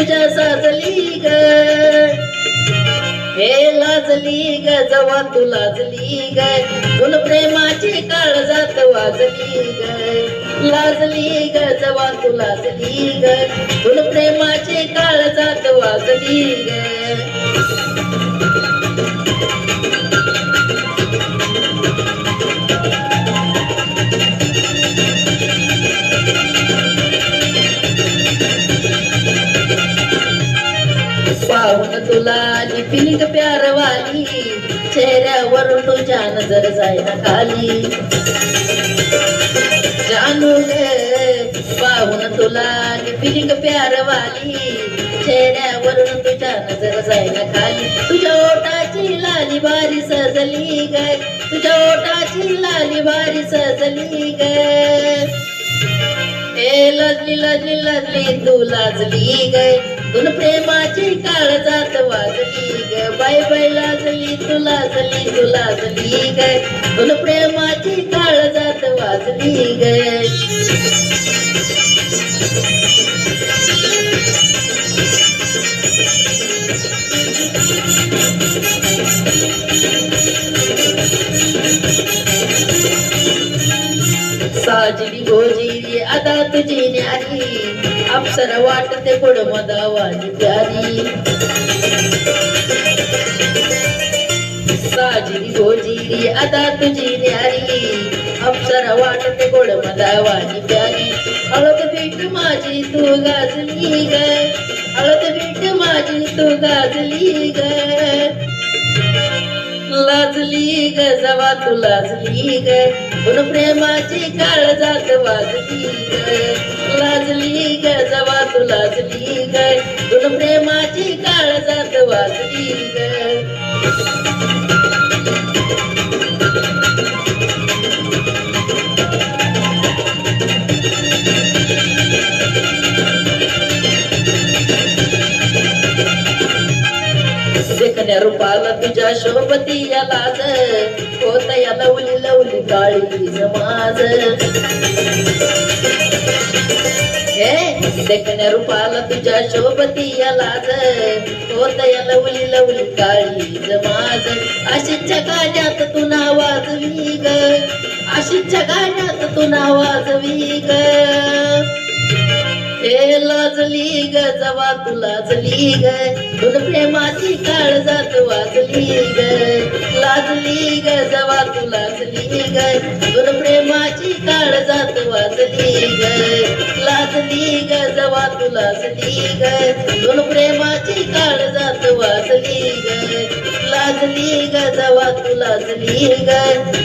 तुझ्या साजली ग. हे लाजली ग जवा तू लाजली ग. तुल प्रेमाची काळ जात वाजली ग. लाजली ग जवा तू लाजली ग. तुल प्रेमाची काळ जात वाजली ग. पाहून तुला लिपिनिक प्यारवाली. चेहऱ्यावरून तुझ्या नजर जायला खाली. जानू पाहून तुला लिपिनिक प्यारवाली. चेहऱ्यावरून तुझ्या नजर जायला खाली. तुझ्या ओटाची लाली बारी सजली ग. तुझ्या ओटाची लाली बारी सजली ग. हे लजली लजली लजली तू लाजली गे. तुन प्रेमाची काळ जात वाजली ग. बाय बाय लाजली तुला जली तुला जली ग. तुन प्रेमाची काळ जात वाजली गय साजरी गोजिरी आता तुझी न्यारी अप्सरा वाटते पुढ मदावानी प्यारी. साजरी गोजिरी आता तुझी न्यारी अप्सरा वाटते गोड मदावानी प्यारी. हळद पीठ माझी तू गाजली ग. हळद पीठ माझी तू गाजली ग. लाजली ग जवा तू लाजली ग. तुन प्रेमाची काळ जात वाजली लाजली ग जवा तू लाजली ग. तुन प्रेमाची काळ जात वाजली ग. देखण्या रूपाला तुझ्या शोभती या लाज होत या लवली लवली काळी समाज हे देखण्या रूपाला तुझ्या शोभती या लाज होत या लवली लवली काळी समाज अशीच्या गाण्यात तू नावाजवी ग. अशीच्या गाण्यात तू नावाजवी ग. वाजली ग जवा तू लाजली ग. तुझ प्रेमाची काळ जात वाजली ग. लाजली ग जवा तू लाजली ग. तुझ प्रेमाची काळ जात वाजली ग. लाजली ग जवा तू लाजली ग. तुझ प्रेमाची काळ जात वाजली ग. लाजली ग जवा तू लाजली ग.